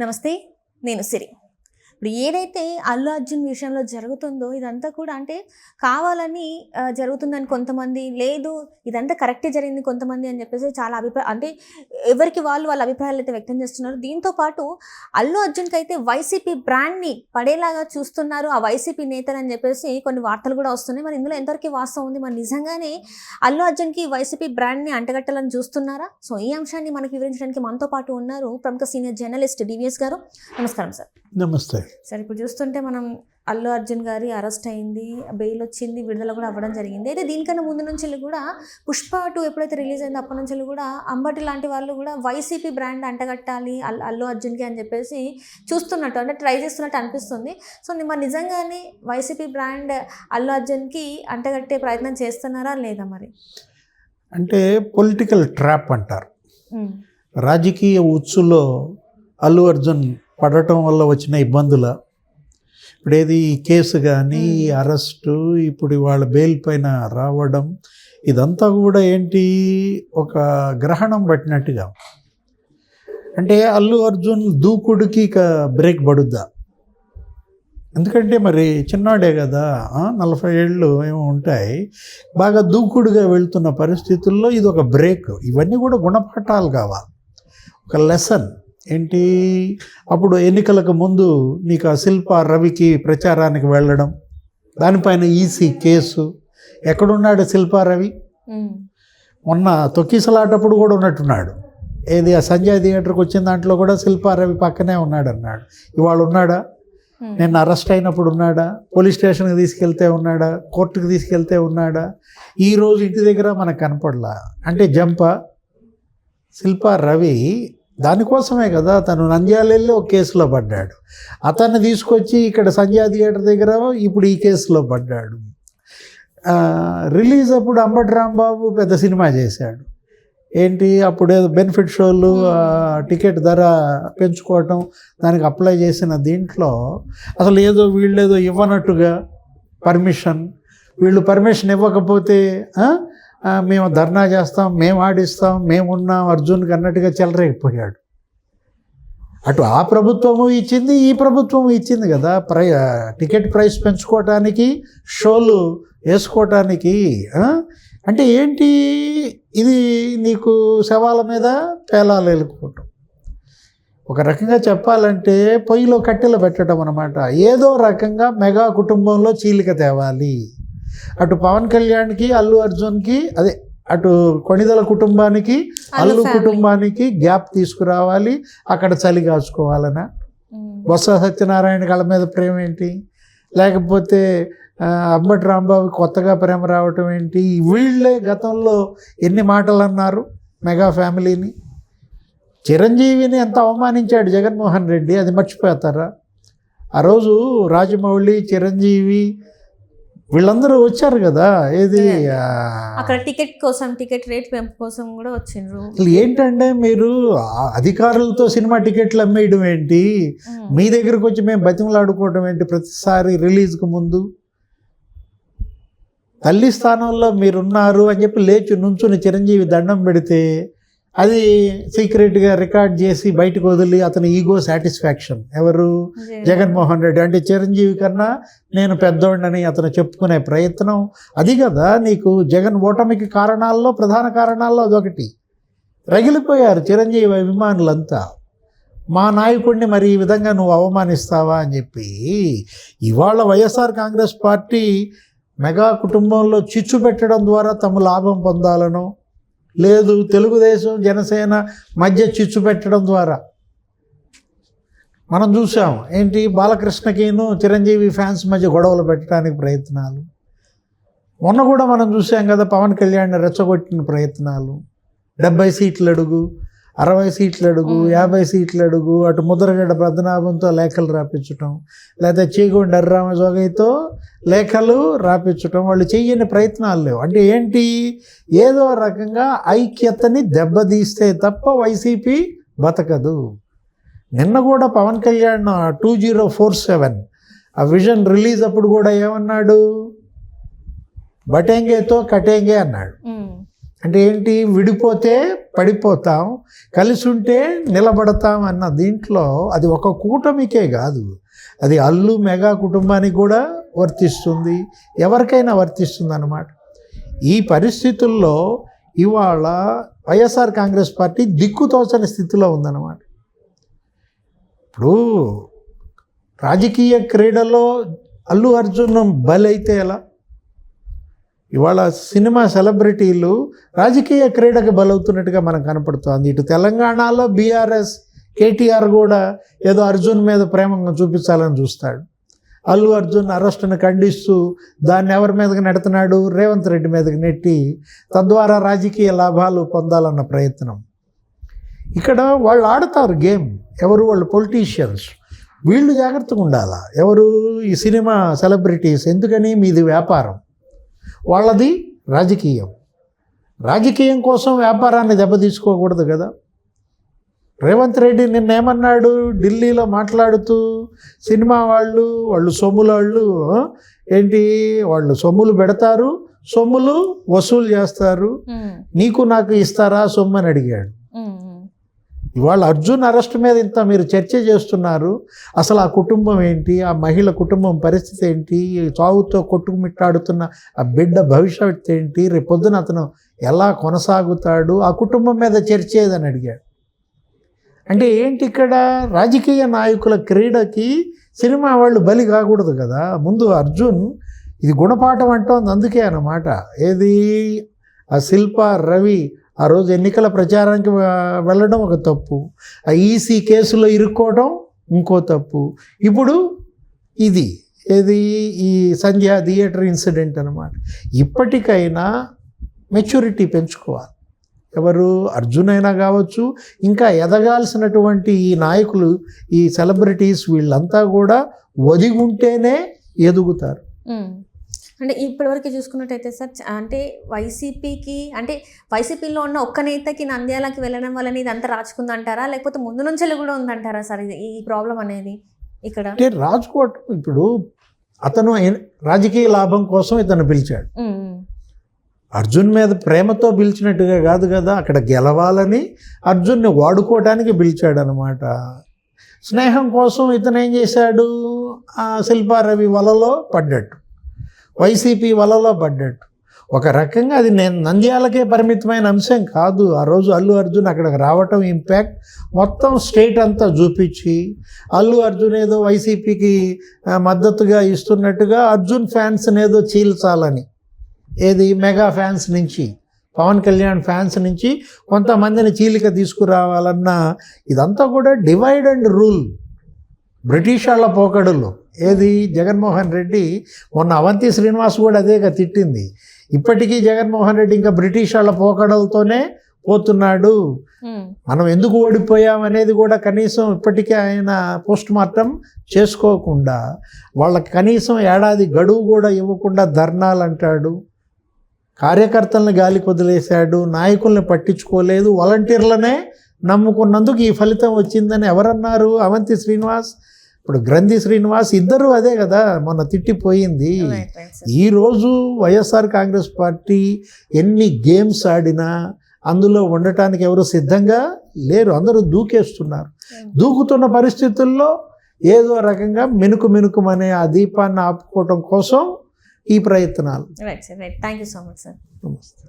నమస్తే నేను సిరి. ఇప్పుడు ఏదైతే అల్లు అర్జున్ విషయంలో జరుగుతుందో ఇదంతా కూడా అంటే కావాలని జరుగుతుందని కొంతమంది లేదు ఇదంతా కరెక్టే జరిగింది కొంతమంది అని చెప్పేసి చాలా అభిప్రాయం అంటే ఎవరికి వాళ్ళు వాళ్ళ అభిప్రాయాలు అయితే వ్యక్తం చేస్తున్నారు. దీంతో పాటు అల్లు అర్జున్కి అయితే వైసీపీ బ్రాండ్ని పడేలాగా చూస్తున్నారు ఆ వైసీపీ నేతలు అని చెప్పేసి కొన్ని వార్తలు కూడా వస్తున్నాయి. మరి ఇందులో ఎంతవరకు వాస్తవం ఉంది? మరి నిజంగానే అల్లు అర్జున్కి వైసీపీ బ్రాండ్ని అంటగట్టాలని చూస్తున్నారా? సో ఈ అంశాన్ని మనకి వివరించడానికి మనతో పాటు ఉన్నారు ప్రముఖ సీనియర్ జర్నలిస్ట్ డివిఎస్ గారు. నమస్కారం సార్. నమస్తే. సార్ ఇప్పుడు చూస్తుంటే మనం అల్లు అర్జున్ గారి అరెస్ట్ అయింది బెయిల్ వచ్చింది విడుదల కూడా అవ్వడం జరిగింది. అయితే దీనికన్నా ముందు నుంచి కూడా పుష్ప టూ ఎప్పుడైతే రిలీజ్ అయిందో అప్పటి నుంచి కూడా అంబటి లాంటి వాళ్ళు కూడా వైసీపీ బ్రాండ్ అంటగట్టాలి అల్- అల్లు అర్జున్కి అని చెప్పేసి చూస్తున్నట్టు అంటే ట్రై చేస్తున్నట్టు అనిపిస్తుంది. సో మరి నిజంగానే వైసీపీ బ్రాండ్ అల్లు అర్జున్కి అంటగట్టే ప్రయత్నం చేస్తున్నారా లేదా మరి? అంటే పొలిటికల్ ట్రాప్ అంటారు. రాజకీయ ఉచ్చులో అల్లు అర్జున్ పడటం వల్ల వచ్చిన ఇబ్బందుల ఇప్పుడు ఏది ఈ కేసు కానీ అరెస్టు ఇప్పుడు వాళ్ళ బెయిల్ పైన రావడం ఇదంతా కూడా ఏంటి ఒక గ్రహణం పట్టినట్టుగా. అంటే అల్లు అర్జున్ దూకుడికి ఇక బ్రేక్ పడుద్దా? ఎందుకంటే మరి చిన్నాడే కదా నలభై ఏళ్ళు ఏమో ఉంటాయి బాగా దూకుడుగా వెళ్తున్న పరిస్థితుల్లో ఇది ఒక బ్రేక్. ఇవన్నీ కూడా గుణపాఠాలు కావాలి ఒక లెసన్. ఏంటి? అప్పుడు ఎన్నికలకు ముందు నీకు ఆ శిల్ప రవికి ప్రచారానికి వెళ్ళడం దానిపైన ఈసీ కేసు. ఎక్కడున్నాడు శిల్ప రవి? మొన్న తొక్కిసలాటప్పుడు కూడా ఉన్నట్టున్నాడు. ఏది ఆ సంజయ్ థియేటర్కి వచ్చిన దాంట్లో కూడా శిల్పా రవి పక్కనే ఉన్నాడు అన్నాడు ఇవాళ ఉన్నాడా? నిన్న అరెస్ట్ అయినప్పుడు ఉన్నాడా? పోలీస్ స్టేషన్కి తీసుకెళ్తే ఉన్నాడా? కోర్టుకి తీసుకెళ్తే ఉన్నాడా? ఈ రోజు ఇంటి దగ్గర మనకు కనపడలా. అంటే జంప శిల్పా రవి దానికోసమే కదా తను నంద్యాల ఒక కేసులో పడ్డాడు. అతన్ని తీసుకొచ్చి ఇక్కడ సంధ్యా థియేటర్ దగ్గర ఇప్పుడు ఈ కేసులో పడ్డాడు. రిలీజ్ అప్పుడు అంబటి రాంబాబు పెద్ద సినిమా చేశాడు. ఏంటి? అప్పుడు ఏదో బెనిఫిట్ షోలు టికెట్ ధర పెంచుకోవటం దానికి అప్లై చేసిన దీంట్లో అసలు ఏదో వీళ్ళు ఏదో ఇవ్వనట్టుగా పర్మిషన్ వీళ్ళు పర్మిషన్ ఇవ్వకపోతే మేము ధర్నా చేస్తాం మేము ఆడిస్తాం మేము ఉన్నాం అర్జున్కి అన్నట్టుగా చెలరేగిపోయాడు. అటు ఆ ప్రభుత్వము ఇచ్చింది ఈ ప్రభుత్వం ఇచ్చింది కదా ప్రై టికెట్ ప్రైస్ పెంచుకోవటానికి షోలు వేసుకోవటానికి అంటే ఏంటి ఇది నీకు శవాల మీద పేలాలు వెళ్ళుకోవటం ఒక రకంగా చెప్పాలంటే పొయ్యిలో కట్టెలు పెట్టడం అనమాట ఏదో రకంగా మెగా కుటుంబంలో చీలిక తేవాలి. అటు పవన్ కళ్యాణ్కి అల్లు అర్జున్కి అదే అటు కొణిదల కుటుంబానికి అల్లు. కుటుంబానికి గ్యాప్ తీసుకురావాలి అక్కడ చలి కాచుకోవాలనా? బొత్స సత్యనారాయణ కళ మీద ప్రేమ ఏంటి లేకపోతే అంబటి రాంబాబు కొత్తగా ప్రేమ రావటం ఏంటి? వీళ్ళే గతంలో ఎన్ని మాటలు అన్నారు మెగా ఫ్యామిలీని? చిరంజీవిని ఎంత అవమానించాడు జగన్మోహన్ రెడ్డి అది మర్చిపోతారా? ఆ రోజు రాజమౌళి చిరంజీవి వీళ్ళందరూ వచ్చారు కదా? ఏది అక్కడ టికెట్ కోసం టికెట్ రేట్ పెంపు కోసం కూడా వచ్చిండ్రు. అసలు ఏంటంటే మీరు అధికారులతో సినిమా టికెట్లు అమ్మేయడం ఏంటి? మీ దగ్గరకు వచ్చి మేము బతిమలాడుకోవడం ఏంటి ప్రతిసారి రిలీజ్కి ముందు? తల్లి స్థానంలో మీరున్నారు అని చెప్పి లేచి నుంచుని చిరంజీవి దండం పెడితే అది సీక్రెట్గా రికార్డ్ చేసి బయటకు వదిలి అతని ఈగో సాటిస్ఫాక్షన్. ఎవరు? జగన్మోహన్ రెడ్డి. అంటే చిరంజీవి కన్నా నేను పెద్దోడినని అతను చెప్పుకునే ప్రయత్నం. అది కదా నీకు జగన్ ఓటమికి కారణాల్లో ప్రధాన కారణాల్లో అదొకటి. రగిలిపోయారు చిరంజీవి అభిమానులంతా. మా నాయకుడిని మరి ఈ విధంగా నువ్వు అవమానిస్తావా అని చెప్పి ఇవాళ వైఎస్ఆర్ కాంగ్రెస్ పార్టీ మెగా కుటుంబంలో చిచ్చు పెట్టడం ద్వారా తమ లాభం పొందాలనో లేదు తెలుగుదేశం జనసేన మధ్య చిచ్చు పెట్టడం ద్వారా. మనం చూసాం ఏంటి బాలకృష్ణకిను చిరంజీవి ఫ్యాన్స్ మధ్య గొడవలు పెట్టడానికి ప్రయత్నాలు. మొన్న కూడా మనం చూసాం కదా పవన్ కళ్యాణ్ రెచ్చగొట్టిన ప్రయత్నాలు. డెబ్బై సీట్లు అడుగు అరవై సీట్లు అడుగు. యాభై సీట్లు అడుగు అటు ముద్రగడ్డ పద్మనాభంతో లేఖలు రాపించటం లేదా చేగొండ అర్రామజోగైతో లేఖలు రాపించటం వాళ్ళు చెయ్యని ప్రయత్నాలు లేవు. అంటే ఏంటి? ఏదో రకంగా ఐక్యతని దెబ్బతీస్తే తప్ప వైసీపీ బతకదు. నిన్న కూడా Pawan Kalyan two zero four seven ఆ విజన్ రిలీజ్ అప్పుడు కూడా ఏమన్నాడు? బటేంగేతో కటేంగే అన్నాడు. అంటే ఏంటి? విడిపోతే పడిపోతాం కలిసి ఉంటే నిలబడతాం అన్న దీంట్లో అది ఒక కూటమికే కాదు. అది అల్లు మెగా కుటుంబానికి కూడా వర్తిస్తుంది ఎవరికైనా వర్తిస్తుంది అన్నమాట ఈ పరిస్థితుల్లో ఇవాళ వైఎస్ఆర్ కాంగ్రెస్ పార్టీ దిక్కుతోచని స్థితిలో ఉందన్నమాట. ఇప్పుడు రాజకీయ క్రీడలో అల్లు అర్జున్ బలైతే ఎలా? ఇవాళ సినిమా సెలబ్రిటీలు రాజకీయ క్రీడకి బలవుతున్నట్టుగా మనకు కనపడుతోంది. ఇటు తెలంగాణలో బీఆర్ఎస్ కేటీఆర్ కూడా ఏదో అర్జున్ మీద ప్రేమ చూపించాలని చూస్తాడు. అల్లు అర్జున్ అరెస్టును ఖండిస్తూ దాన్ని ఎవరి మీదకి నెడుతున్నాడు? రేవంత్ రెడ్డి మీదకి నెట్టి తద్వారా రాజకీయ లాభాలు పొందాలన్న ప్రయత్నం. ఇక్కడ వాళ్ళు ఆడతారు గేమ్. ఎవరు? వాళ్ళు పొలిటీషియన్స్. వీళ్ళు జాగ్రత్తగా ఉండాలా? ఎవరు? ఈ సినిమా సెలబ్రిటీస్. ఎందుకని? మీది వ్యాపారం. వాళ్ళది రాజకీయం. రాజకీయం కోసం వ్యాపారాన్ని దెబ్బతీసుకోకూడదు కదా. రేవంత్ రెడ్డి నిన్నేమన్నాడు? ఢిల్లీలో మాట్లాడుతూ సినిమా వాళ్ళు వాళ్ళు సొమ్ముల వాళ్ళు ఆ, ఏంటి? వాళ్ళు సొమ్ములు పెడతారు సొమ్ములు వసూలు చేస్తారు. నీకు నాకు ఇస్తారా సొమ్ము అని అడిగాడు. ఇవాళ అర్జున్ అరెస్ట్ మీద ఇంత మీరు చర్చ చేస్తున్నారు. అసలు ఆ కుటుంబం ఏంటి? ఆ మహిళ కుటుంబం పరిస్థితి ఏంటి? చావుతో కొట్టుకుమిట్టాడుతున్న ఆ బిడ్డ భవిష్యత్తు ఏంటి? రేపొద్దున అతను ఎలా కొనసాగుతాడు? ఆ కుటుంబం మీద చర్చ ఏదని అడిగాడు. అంటే ఏంటి ఇక్కడ? రాజకీయ నాయకుల క్రీడకి సినిమా వాళ్ళు బలి కాకూడదు కదా? ముందు అర్జున్ ఇది గుణపాఠం అంటోంది అందుకే అన్నమాట. ఏది? ఆ శిల్ప రవి ఆ రోజు ఎన్నికల ప్రచారానికి వెళ్ళడం ఒక తప్పు. ఆ ఈసీ కేసులో ఇరుక్కోవడం ఇంకో తప్పు. ఇప్పుడు ఇది ఏది? ఈ సంధ్యా థియేటర్ ఇన్సిడెంట్ అనమాట ఇప్పటికైనా మెచ్యూరిటీ పెంచుకోవాలి. ఎవరు? అర్జున్ అయినా కావచ్చు ఇంకా ఎదగాల్సినటువంటి ఈ నాయకులు ఈ సెలబ్రిటీస్ వీళ్ళంతా కూడా ఒదిగుంటేనే ఎదుగుతారు. అంటే ఇప్పటివరకు చూసుకున్నట్టయితే సార్ అంటే వైసీపీకి అంటే వైసీపీలో ఉన్న ఒక్క నేతకి నంద్యాలకి వెళ్ళడం వల్ల ఇదంతా రాచుకుందంటారా లేకపోతే ముందు నుంచి కూడా ఉందంటారా సార్ ఇది ఈ ప్రాబ్లం అనేది ఇక్కడ? అంటే రాజ్కోట్ ఇప్పుడు అతను రాజకీయ లాభం కోసం ఇతను పిలిచాడు. అర్జున్ మీద ప్రేమతో పిలిచినట్టుగా కాదు కదా అక్కడ గెలవాలని అర్జున్ని వాడుకోవడానికి పిలిచాడు అనమాట స్నేహం కోసం ఇతను ఏం చేశాడు? ఆ శిల్పారవి వలలో పడ్డట్టు. వైసీపీ వలలో పడ్డట్టు. ఒక రకంగా అది నేను నంద్యాలకే పరిమితమైన అంశం కాదు. ఆ రోజు అల్లు అర్జున్ అక్కడికి రావటం ఇంపాక్ట్ మొత్తం స్టేట్ అంతా చూపించి అల్లు అర్జున్ ఏదో వైసీపీకి మద్దతుగా ఇస్తున్నట్టుగా అర్జున్ ఫ్యాన్స్ని ఏదో చీల్చాలని. ఏది? మెగా ఫ్యాన్స్ నుంచి పవన్ కళ్యాణ్ ఫ్యాన్స్ నుంచి కొంతమందిని చీలిక తీసుకురావాలన్న ఇదంతా కూడా డివైడ్ అండ్ రూల్ బ్రిటిష్ వాళ్ళ పోకడులు. ఏది? జగన్మోహన్ రెడ్డి మొన్న అవంతి శ్రీనివాస్ కూడా అదేగా తిట్టింది. ఇప్పటికీ జగన్మోహన్ రెడ్డి ఇంకా బ్రిటిష్ వాళ్ళ పోకడలతోనే పోతున్నాడు. మనం ఎందుకు ఓడిపోయాం అనేది కూడా కనీసం ఇప్పటికే ఆయన పోస్ట్ మార్టం చేసుకోకుండా వాళ్ళకి కనీసం ఏడాది గడువు కూడా ఇవ్వకుండా ధర్నాలు అంటాడు. కార్యకర్తలను గాలికి వదిలేశాడు నాయకుల్ని పట్టించుకోలేదు వాలంటీర్లనే నమ్ముకున్నందుకు ఈ ఫలితం వచ్చిందని ఎవరన్నారు అవంతి శ్రీనివాస్? ఇప్పుడు గ్రంథి శ్రీనివాస్ ఇద్దరు అదే కదా మొన్న తిట్టిపోయింది. ఈరోజు వైఎస్ఆర్ కాంగ్రెస్ పార్టీ ఎన్ని గేమ్స్ ఆడినా అందులో ఉండటానికి ఎవరు సిద్ధంగా లేరు. అందరూ దూకేస్తున్నారు. దూకుతున్న పరిస్థితుల్లో ఏదో రకంగా మినుకు మినుకుమనే ఆ దీపాన్ని ఆపుకోవటం కోసం ఈ ప్రయత్నాలు. Right sir right thank you so much sir నమస్తే.